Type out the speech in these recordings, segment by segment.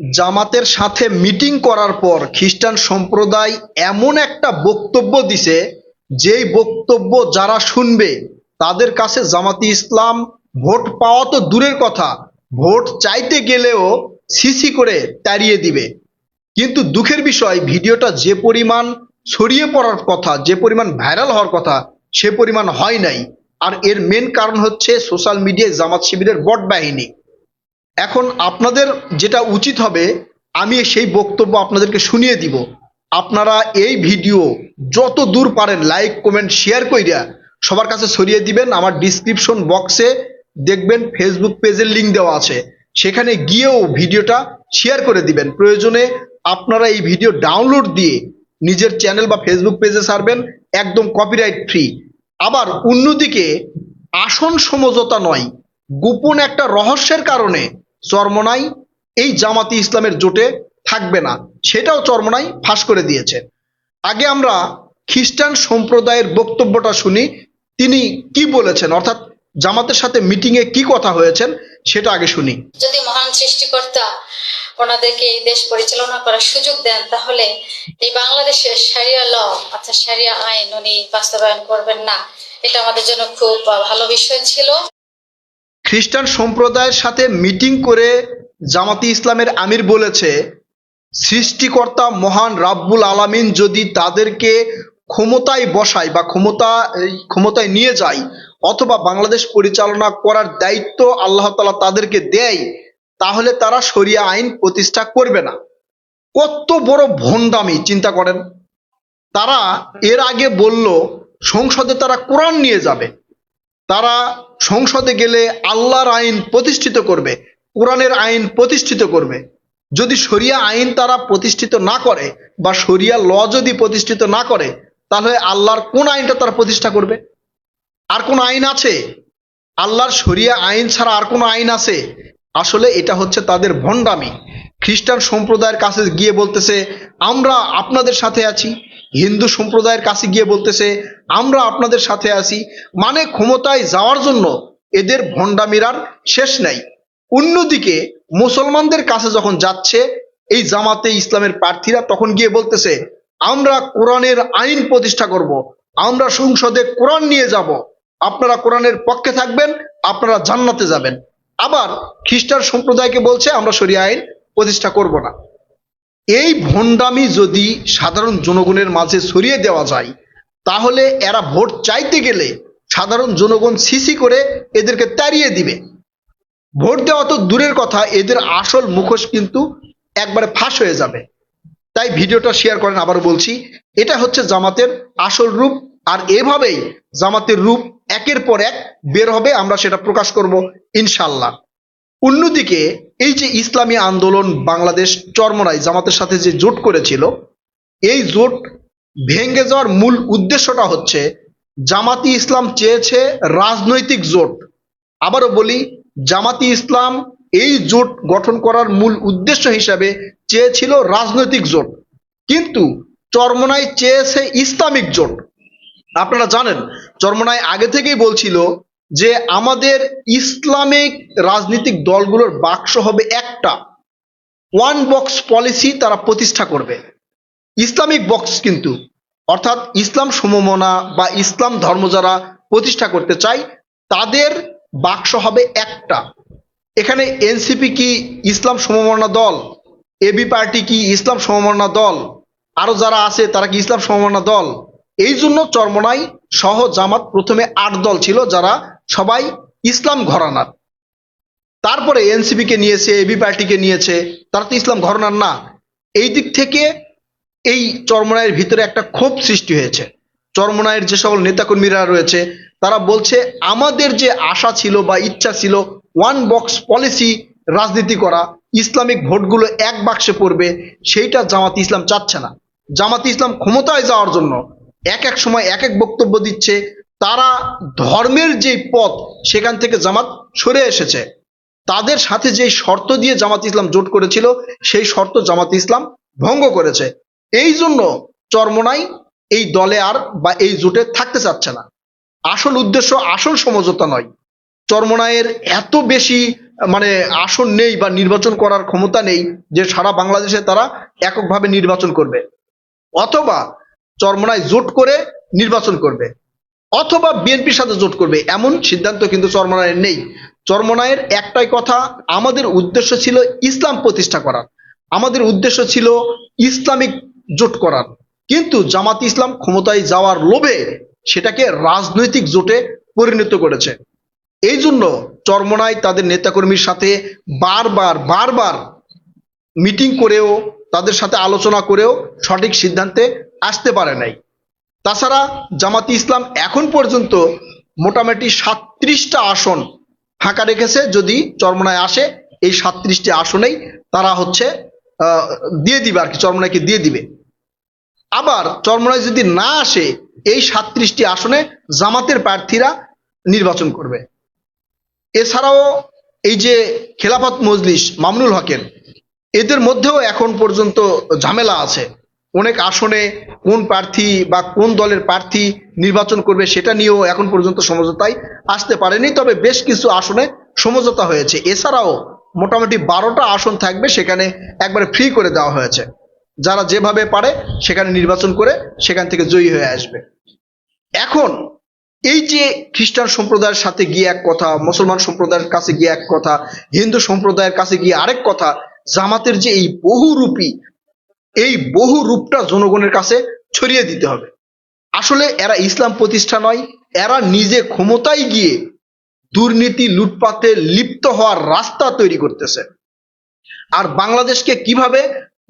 জামাতের সাথে মিটিং করার পর খ্রিস্টান সম্প্রদায় এমন একটা বক্তব্য দিছে, যেই বক্তব্য যারা শুনবে তাদের কাছে জামাতি ইসলাম ভোট পাওয়া তো দূরের কথা, ভোট চাইতে গেলেও সিসি করে তাড়িয়ে দিবে। কিন্তু দুঃখের বিষয়, ভিডিওটা যে পরিমাণ ছড়িয়ে পড়ার কথা, যে পরিমাণ ভাইরাল হওয়ার কথা, সে পরিমাণ হয় নাই। আর এর মেন কারণ হচ্ছে সোশ্যাল মিডিয়ায় জামাত শিবিরের বট বাহিনী এখন আপনাদের যেটা উচিত হবে, আমি সেই বক্তব্য আপনাদেরকে শুনিয়ে দিব। আপনারা এই ভিডিও যত দূর পারেন লাইক কমেন্ট শেয়ার কইরা সবার কাছে ছড়িয়ে দিবেন। আমার ডিসক্রিপশন বক্সে দেখবেন ফেসবুক পেজের লিঙ্ক দেওয়া আছে। সেখানে গিয়েও ভিডিওটা শেয়ার করে দিবেন। প্রয়োজনে আপনারা এই ভিডিও ডাউনলোড দিয়ে নিজের চ্যানেল বা ফেসবুক পেজে সারবেন, একদম কপিরাইট ফ্রি আবার অন্যদিকে আসন সমঝোতা নয়, গোপন একটা রহস্যের কারণে চরমনাই এই জামাতি ইসলামের জোটে থাকবে না। সেটাও চরমনাই ফাঁস করে দিয়েছে। আগে আমরা খ্রিস্টান সম্প্রদায়ের বক্তব্যটা শুনি, তিনি কি বলেছেন? অর্থাৎ জামাতের সাথে মিটিংয়ে কি কথা হয়েছেন, সেটা আগে শুনি। যদি মহান সৃষ্টিকর্তা ওনাদেরকে এই দেশ পরিচালনা করার সুযোগ দেন, তাহলে এই বাংলাদেশের সারিয়া ল, অর্থাৎ সারিয়া আইন উনি বাস্তবায়ন করবেন না। এটা আমাদের জন্য খুব ভালো বিষয় ছিল। খ্রিস্টান সম্প্রদায়ের সাথে মিটিং করে জামাতি ইসলামের আমির বলেছে, সৃষ্টিকর্তা মহান রাব্বুল আলামিন যদি তাদেরকে ক্ষমতায় বসায় বা ক্ষমতা ক্ষমতায় নিয়ে যায় অথবা বাংলাদেশ পরিচালনা করার দায়িত্ব আল্লাহ তালা তাদেরকে দেয়, তাহলে তারা শরিয়া আইন প্রতিষ্ঠা করবে না। কত বড় ভণ্ডামি, চিন্তা করেন। তারা এর আগে বলল, সংসদে তারা কোরআন নিয়ে যাবে। তারা সংসদে গেলে আল্লাহর আইন প্রতিষ্ঠিত করবে, কোরআনের আইন প্রতিষ্ঠিত করবে। যদি শরিয়া আইন তারা প্রতিষ্ঠিত না করে বা শরিয়া ল যদি প্রতিষ্ঠিত না করে, তাহলে আল্লাহর কোন আইনটা তারা প্রতিষ্ঠা করবে? আর কোন আইন আছে? আল্লাহর শরিয়া আইন ছাড়া আর কোনো আইন আছে? আসলে এটা হচ্ছে তাদের ভণ্ডামি। খ্রিস্টান সম্প্রদায়ের কাছে গিয়ে বলতেছে, আমরা আপনাদের সাথে আছি। হিন্দু সম্প্রদায়ের কাছে গিয়ে বলতেছে, আমরা আপনাদের সাথে আছি। মানে ক্ষমতায় যাওয়ার জন্য এদের ভণ্ডামির আর শেষ নাই। অন্যদিকে মুসলমানদের কাছে যখন যাচ্ছে, এই জামাতে ইসলামের প্রার্থীরা তখন গিয়ে বলতেছে, আমরা কোরআনের আইন প্রতিষ্ঠা করব। আমরা সংসদে কোরআন নিয়ে যাব। আপনারা কোরআনের পক্ষে থাকবেন, আপনারা জান্নাতে যাবেন। আবার খ্রিস্টান সম্প্রদায়কে বলছে, আমরা শরিয়া আইন প্রতিষ্ঠা করব না। এই ভণ্ডামি যদি সাধারণ জনগণের মাঝে ছড়িয়ে দেওয়া যায়, তাহলে এরা ভোট চাইতে গেলে সাধারণ জনগণ সিসি করে এদেরকে তাড়িয়ে দিবে। ভোট দেওয়া তো দূরের কথা, এদের আসল মুখোশ কিন্তু একবারে ফাঁস হয়ে যাবে। তাই ভিডিওটা শেয়ার করেন আবার বলছি, এটা হচ্ছে জামাতের আসল রূপ, আর এভাবেই জামাতের রূপ একের পর এক বের হবে, আমরা সেটা প্রকাশ করব ইনশাল্লাহ। অন্যদিকে এই যে ইসলামী আন্দোলন বাংলাদেশ চরমনায় জামাতের সাথে যে জোট করেছিল, এই জোট ভেঙে যাওয়ার মূল উদ্দেশ্যটা হচ্ছে জামাতি ইসলাম চেয়েছে রাজনৈতিক জোট। আবারও বলি, জামাতি ইসলাম এই জোট গঠন করার মূল উদ্দেশ্য হিসাবে চেয়েছিল রাজনৈতিক জোট। কিন্তু চরমনায় চেয়েছে ইসলামিক জোট। আপনারা জানেন চরমনায় আগে থেকেই বলছিল যে আমাদের ইসলামিক রাজনৈতিক দলগুলোর বাক্স হবে একটা। ওয়ান বক্স পলিসি তারা প্রতিষ্ঠা করবে। ইসলামিক বক্স কিন্তু, অর্থাৎ ইসলাম সমমনা বা ইসলাম ধর্ম যারা প্রতিষ্ঠা করতে চায়, তাদের বাক্স হবে একটা। এখানে এনসিপি কি ইসলাম সমমনা দল? এবি পার্টি কি ইসলাম সমমনা দল? আরও যারা আছে তারা কি ইসলাম সমমনা দল? এই জন্য চরমনাই সহ জামাত প্রথমে আট দল ছিল যারা সবাই ইসলাম ঘরানার। তারপরে এনসিপি কে নিয়েছে এবি পার্টিকে নিয়েছে, তারা তো ইসলাম ঘরানার না। এই দিক থেকে এই চরমনায়ের ভিতরে একটা ক্ষোভ সৃষ্টি হয়েছে। চরমনায়ের যে সকল নেতাকর্মীরা রয়েছে, তারা বলছে, আমাদের যে আশা ছিল বা ইচ্ছা ছিল ওয়ান বক্স পলিসি রাজনীতি করা, ইসলামিক ভোটগুলো এক বাক্সে পড়বে, সেইটা জামাত ইসলাম চাচ্ছে না। জামাত ইসলাম ক্ষমতায় যাওয়ার জন্য এক এক সময় এক এক বক্তব্য দিচ্ছে, তারা ধর্মের যে পথ, সেখান থেকে জামাত সরে এসেছে। তাদের সাথে যে শর্ত দিয়ে জামাত ইসলাম জোট করেছিল, সেই শর্ত জামাত ইসলাম ভঙ্গ করেছে। এই জন্য চরমনাই এই দলে আর বা এই জোটে থাকতে চাচ্ছে না। আসল উদ্দেশ্য আসল সমঝোতা নয়। চরমনায়ের এত বেশি মানে আসন নেই বা নির্বাচন করার ক্ষমতা নেই যে সারা বাংলাদেশে তারা এককভাবে নির্বাচন করবে। অথবা চরমনায় জোট করে নির্বাচন করবে। অথবা বিএনপির সাথে জোট করবে, এমন সিদ্ধান্ত কিন্তু চরমনায়ের নেই। চরমনায়ের একটাই কথা, আমাদের উদ্দেশ্য ছিল ইসলাম প্রতিষ্ঠা করার। আমাদের উদ্দেশ্য ছিল ইসলামিক জোট করার। কিন্তু জামাত ইসলাম ক্ষমতায় যাওয়ার লোভে সেটাকে রাজনৈতিক জোটে পরিণত করেছে। এই জন্য চরমনায় তাদের নেতাকর্মীর সাথে বারবার বারবার মিটিং করেও, তাদের সাথে আলোচনা করেও সঠিক সিদ্ধান্তে আসতে পারে নাই। তাছাড়া জামাতি ইসলাম এখন পর্যন্ত মোটামুটি সাতত্রিশটা আসন ফাঁকা রেখেছে। যদি চরমনায় আসে, এই সাতত্রিশটি আসনেই তারা হচ্ছে দিয়ে দিবে আর কি চরমনাইকে দিয়ে দিবে। আবার চরমনায় যদি না আসে, এই সাতত্রিশটি আসনে জামাতের প্রার্থীরা নির্বাচন করবে। এছাড়াও এই যে খেলাফত মজলিস মামনুল হকের, এদের মধ্যেও এখন পর্যন্ত ঝামেলা আছে। অনেক আসনে কোন প্রার্থী বা কোন দলের প্রার্থী নির্বাচন করবে সেটা নিয়েও এখন পর্যন্ত সমঝোতায় আসতে পারেনি, তবে বেশ কিছু আসনে সমঝোতা হয়েছে। এছাড়াও মোটামুটি বারোটা আসন থাকবে, সেখানে একবারে ফ্রি করে দেওয়া হয়েছে। যারা যেভাবে পারে সেখানে নির্বাচন করে সেখান থেকে জয়ী হয়ে আসবে। এখন এই যে খ্রিস্টান সম্প্রদায়ের সাথে গিয়ে এক কথা, মুসলমান সম্প্রদায়ের কাছে গিয়ে এক কথা, হিন্দু সম্প্রদায়ের কাছে গিয়ে আরেক কথা, জামাতের যে এই বহুরূপী এই বহু রূপটা জনগণের কাছে ছড়িয়ে দিতে হবে। আসলে এরা ইসলাম প্রতিষ্ঠা নয়, এরা নিজে ক্ষমতায় গিয়ে দুর্নীতি, লুটপাতে লিপ্ত হওয়ার রাস্তা তৈরি করতেছে। আর বাংলাদেশকে কীভাবে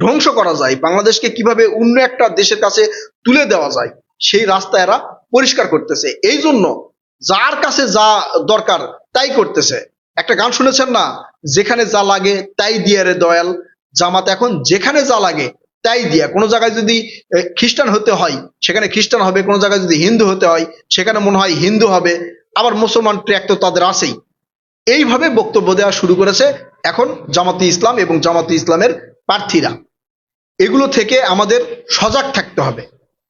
ধ্বংস করা যায়, বাংলাদেশকে কীভাবে অন্য একটা দেশের কাছে তুলে দেওয়া যায়, সেই রাস্তা এরা পরিষ্কার করতেছে। এই জন্য যার কাছে যা দরকার তাই করতেছে। একটা গান শুনেছেন না? যেখানে যা লাগে তাই দিয়ে রে দয়াল। জামাত এখন যেখানে যা লাগে তাই দিয়া কোনো জায়গায় যদি খ্রিস্টান হতে হয়, সেখানে খ্রিস্টান হবে, কোনো জায়গায় যদি হিন্দু হতে হয়, সেখানে মনে হয় হিন্দু হবে, আবার মুসলমান ট্র্যাক তো তাদের আছেই। এইভাবে বক্তব্য দেওয়া শুরু করেছে এখন জামাতি ইসলাম এবং জামাতি ইসলামের প্রার্থীরা। এগুলো থেকে আমাদের সজাগ থাকতে হবে।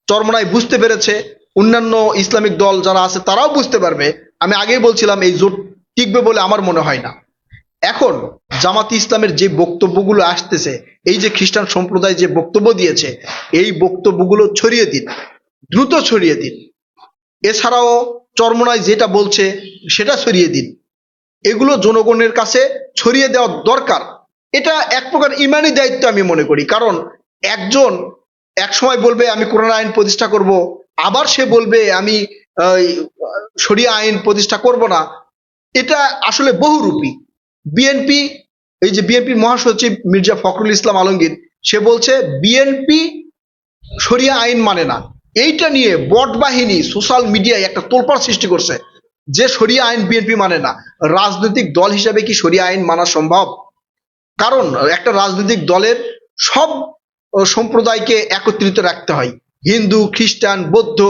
চরমনায় বুঝতে পেরেছে, অন্যান্য ইসলামিক দল যারা আছে তারাও বুঝতে পারবে। আমি আগেই বলছিলাম, এই জোট টিকবে বলে আমার মনে হয় না। এখন জামাতি ইসলামের যে বক্তব্যগুলো আসতেছে, এই যে খ্রিস্টান সম্প্রদায় যে বক্তব্য দিয়েছে, এই বক্তব্যগুলো ছড়িয়ে দিন, দ্রুত ছড়িয়ে দিন। এছাড়াও চরমনায় যেটা বলছে, সেটা ছড়িয়ে দিন। এগুলো জনগণের কাছে ছড়িয়ে দেওয়া দরকার। এটা এক প্রকার ইমানি দায়িত্ব আমি মনে করি, কারণ একজন এক সময় বলবে, আমি কোরআন আইন প্রতিষ্ঠা করব। আবার সে বলবে, আমি সরিয়া আইন প্রতিষ্ঠা করব না। এটা আসলে বহুরূপী। বিএনপি এই যে বিএনপির মহাসচিব মির্জা ফখরুল ইসলাম আলমগীর, সে বলছে বিএনপি সরিয়া আইন মানে না। এইটা নিয়ে বট বাহিনী, সোশ্যাল মিডিয়ায় একটা তোলপাড় সৃষ্টি করছে যে সরিয়া আইন বিএনপি মানে না। রাজনৈতিক দল হিসাবে কি সরিয়া আইন মানা সম্ভব? কারণ একটা রাজনৈতিক দলের সব সম্প্রদায়কে একত্রিত রাখতে হয়। হিন্দু, খ্রিস্টান, বৌদ্ধ,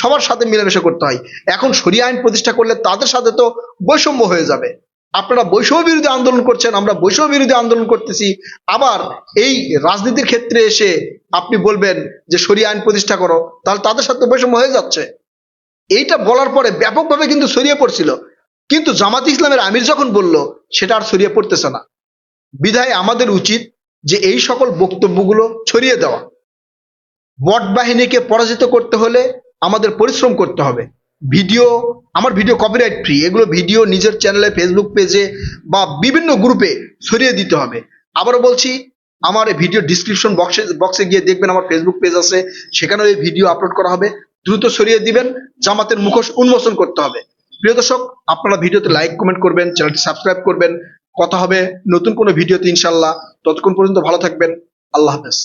সবার সাথে মিলেমিশে করতে হয়। এখন সরিয়া আইন প্রতিষ্ঠা করলে তাদের সাথে তো বৈষম্য হয়ে যাবে। আপনারা বৈষম্য বিরোধী আন্দোলন করছেন, আমরা বৈষম্য বিরোধী আন্দোলন করতেছি। আবার এই রাজনীতির ক্ষেত্রে এসে আপনি বলবেন যে সরিয়া আইন প্রতিষ্ঠা করো, তাহলে তাদের সাথে বৈষম্য হয়ে যাচ্ছে। এইটা বলার পরে ব্যাপকভাবে কিন্তু ছড়িয়ে পড়ছিল। কিন্তু জামাত ইসলামের আমির যখন বলল, সেটা আর ছড়িয়ে পড়তেছে না। বিধায় আমাদের উচিত যে এই সকল বক্তব্যগুলো ছড়িয়ে দেওয়া। বট বাহিনীকে পরাজিত করতে হলে আমাদের পরিশ্রম করতে হবে। ভিডিও, আমার ভিডিও কপিরাইট ফ্রি এগুলো ভিডিও নিজের চ্যানেলে ফেসবুক পেজে বা বিভিন্ন গ্রুপে ছড়িয়ে দিতে হবে। আবারও বলছি, আমার ভিডিও ডিসক্রিপশন বক্সে বক্সে গিয়ে দেখবেন আমার ফেসবুক পেজ আছে, সেখানেও এই ভিডিও আপলোড করা হবে। দ্রুত ছড়িয়ে দিবেন, জামাতের মুখোশ উন্মোচন করতে হবে। প্রিয় দর্শক, আপনারা ভিডিওতে লাইক কমেন্ট করবেন চ্যানেলটি সাবস্ক্রাইব করবেন। কথা হবে নতুন কোনো ভিডিওতে ইনশাল্লাহ ততক্ষণ পর্যন্ত ভালো থাকবেন। আল্লাহ হাফেজ।